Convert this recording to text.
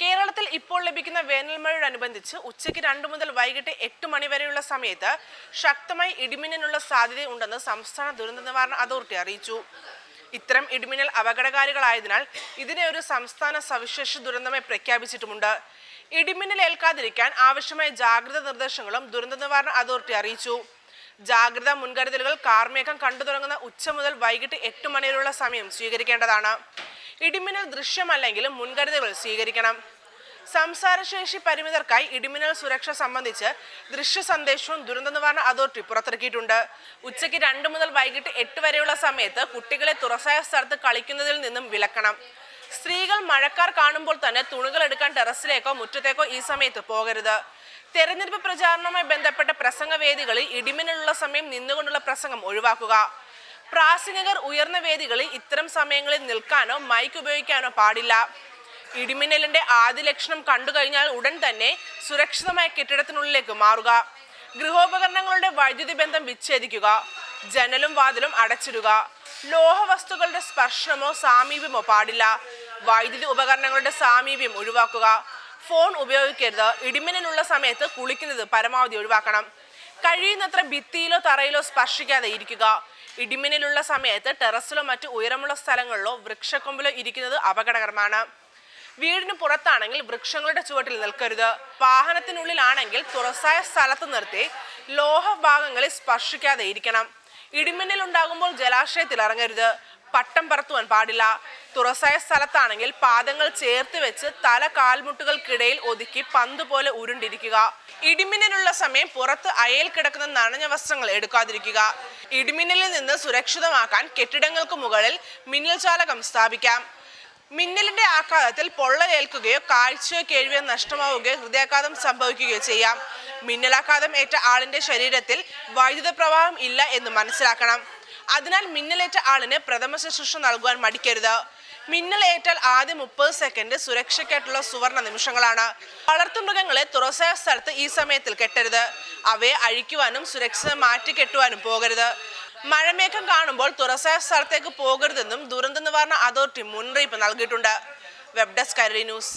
കേരളത്തിൽ ഇപ്പോൾ ലഭിക്കുന്ന വേനൽമഴയോടനുബന്ധിച്ച് ഉച്ചയ്ക്ക് രണ്ട് മുതൽ വൈകിട്ട് എട്ട് മണി വരെയുള്ള സമയത്ത് ശക്തമായി ഇടിമിന്നലുള്ള സാധ്യതയുണ്ടെന്ന് സംസ്ഥാന ദുരന്ത നിവാരണ അതോറിറ്റി അറിയിച്ചു. ഇത്തരം ഇടിമിന്നൽ അപകടകാരികളായതിനാൽ ഇതിനെ ഒരു സംസ്ഥാന സവിശേഷ ദുരന്തമായി പ്രഖ്യാപിച്ചിട്ടുമുണ്ട്. ഇടിമിന്നൽ ഏൽക്കാതിരിക്കാൻ ആവശ്യമായ ജാഗ്രത നിർദ്ദേശങ്ങളും ദുരന്ത നിവാരണ അതോറിറ്റി അറിയിച്ചു. ജാഗ്രതാ മുൻകരുതലുകൾ കാർമേഘം കണ്ടു തുടങ്ങുന്ന ഉച്ച മുതൽ വൈകിട്ട് എട്ട് മണി വരെയുള്ള സമയം സ്വീകരിക്കേണ്ടതാണ്. ഇടിമിന്നൽ ദൃശ്യമല്ലെങ്കിലും മുൻകരുതലുകൾ സ്വീകരിക്കണം. സംസാരശേഷി പരിമിതർക്കായി ഇടിമിന്നൽ സുരക്ഷ സംബന്ധിച്ച് ദൃശ്യ സന്ദേശവും ദുരന്ത നിവാരണ അതോറിറ്റി പുറത്തിറക്കിയിട്ടുണ്ട്. ഉച്ചയ്ക്ക് രണ്ട് മുതൽ വൈകിട്ട് എട്ട് വരെയുള്ള സമയത്ത് കുട്ടികളെ തുറസായ സ്ഥലത്ത് കളിക്കുന്നതിൽ നിന്നും വിലക്കണം. സ്ത്രീകൾ മഴക്കാർ കാണുമ്പോൾ തന്നെ തുണികൾ എടുക്കാൻ ടെറസിലേക്കോ മുറ്റത്തേക്കോ ഈ സമയത്ത് പോകരുത്. തെരഞ്ഞെടുപ്പ് പ്രചാരണവുമായി ബന്ധപ്പെട്ട പ്രസംഗവേദികളിൽ ഇടിമിന്നലുള്ള സമയം നിന്നുകൊണ്ടുള്ള പ്രസംഗം ഒഴിവാക്കുക. പ്രാസംഗികർ ഉയർന്ന വേദികളിൽ ഇത്തരം സമയങ്ങളിൽ നിൽക്കാനോ മൈക്ക് ഉപയോഗിക്കാനോ പാടില്ല. ഇടിമിന്നലിന്റെ ആദ്യ ലക്ഷണം കണ്ടു കഴിഞ്ഞാൽ ഉടൻ തന്നെ സുരക്ഷിതമായ കെട്ടിടത്തിനുള്ളിലേക്ക് മാറുക. ഗൃഹോപകരണങ്ങളുടെ വൈദ്യുതി ബന്ധം വിച്ഛേദിക്കുക. ജനലും വാതിലും അടച്ചിടുക. ലോഹവസ്തുക്കളുടെ സ്പർശനമോ സാമീപ്യമോ പാടില്ല. വൈദ്യുതി ഉപകരണങ്ങളുടെ സാമീപ്യം ഒഴിവാക്കുക. ഫോൺ ഉപയോഗിക്കരുത്. ഇടിമിന്നലുള്ള സമയത്ത് കുളിക്കുന്നത് പരമാവധി ഒഴിവാക്കണം. കഴിയുന്നത്ര ഭിത്തിയിലോ തറയിലോ സ്പർശിക്കാതെ ഇരിക്കുക. ഇടിമിന്നലുള്ള സമയത്ത് ടെറസിലോ മറ്റു ഉയരമുള്ള സ്ഥലങ്ങളിലോ വൃക്ഷക്കൊമ്പിലോ ഇരിക്കുന്നത് അപകടകരമാണ്. വീടിന് പുറത്താണെങ്കിൽ വൃക്ഷങ്ങളുടെ ചുവട്ടിൽ നിൽക്കരുത്. വാഹനത്തിനുള്ളിലാണെങ്കിൽ തുറസായ സ്ഥലത്ത് നിർത്തി ലോഹ ഭാഗങ്ങളിൽ സ്പർശിക്കാതെ ഇരിക്കണം. ഇടിമിന്നൽ ഉണ്ടാകുമ്പോൾ ജലാശയത്തിൽ ഇറങ്ങരുത്. പട്ടം പറത്തുവാൻ പാടില്ല. തുറസായ സ്ഥലത്താണെങ്കിൽ പാദങ്ങൾ ചേർത്ത് വെച്ച് തല കാൽമുട്ടുകൾക്കിടയിൽ ഒതുക്കി പന്ത് പോലെ ഉരുണ്ടിരിക്കുക. ഇടിമിന്നലുള്ള സമയം പുറത്ത് അയൽ കിടക്കുന്ന നനഞ്ഞ വസ്ത്രങ്ങൾ എടുക്കാതിരിക്കുക. ഇടിമിന്നലിൽ നിന്ന് സുരക്ഷിതമാക്കാൻ കെട്ടിടങ്ങൾക്ക് മുകളിൽ മിന്നൽ ചാലകം സ്ഥാപിക്കാം. മിന്നലിന്റെ ആഘാതത്തിൽ പൊള്ളലേൽക്കുകയോ കാഴ്ചയോ കേൾവിയോ നഷ്ടമാവുകയോ ഹൃദയാഘാതം സംഭവിക്കുകയോ ചെയ്യാം. മിന്നലാഘാതം ഏറ്റ ആളിന്റെ ശരീരത്തിൽ വൈദ്യുത പ്രവാഹം ഇല്ല എന്ന് മനസ്സിലാക്കണം. അതിനാൽ മിന്നലേറ്റ ആളിന് പ്രഥമ ശുശ്രൂഷ നൽകുവാൻ മടിക്കരുത്. മിന്നലേറ്റാൽ ആദ്യ മുപ്പത് സെക്കൻഡ് സുരക്ഷയ്ക്കായിട്ടുള്ള സുവർണ നിമിഷങ്ങളാണ്. വളർത്തുമൃഗങ്ങളെ തുറസായ സ്ഥലത്ത് ഈ സമയത്തിൽ കെട്ടരുത്. അവയെ അഴിക്കുവാനും സുരക്ഷിതം മാറ്റി കെട്ടുവാനും പോകരുത്. മഴമേഘം കാണുമ്പോൾ തുറസായ സ്ഥലത്തേക്ക് പോകരുതെന്നും ദുരന്ത നിവാരണ അതോറിറ്റി മുന്നറിയിപ്പ് നൽകിയിട്ടുണ്ട്. Web desk Kairali news.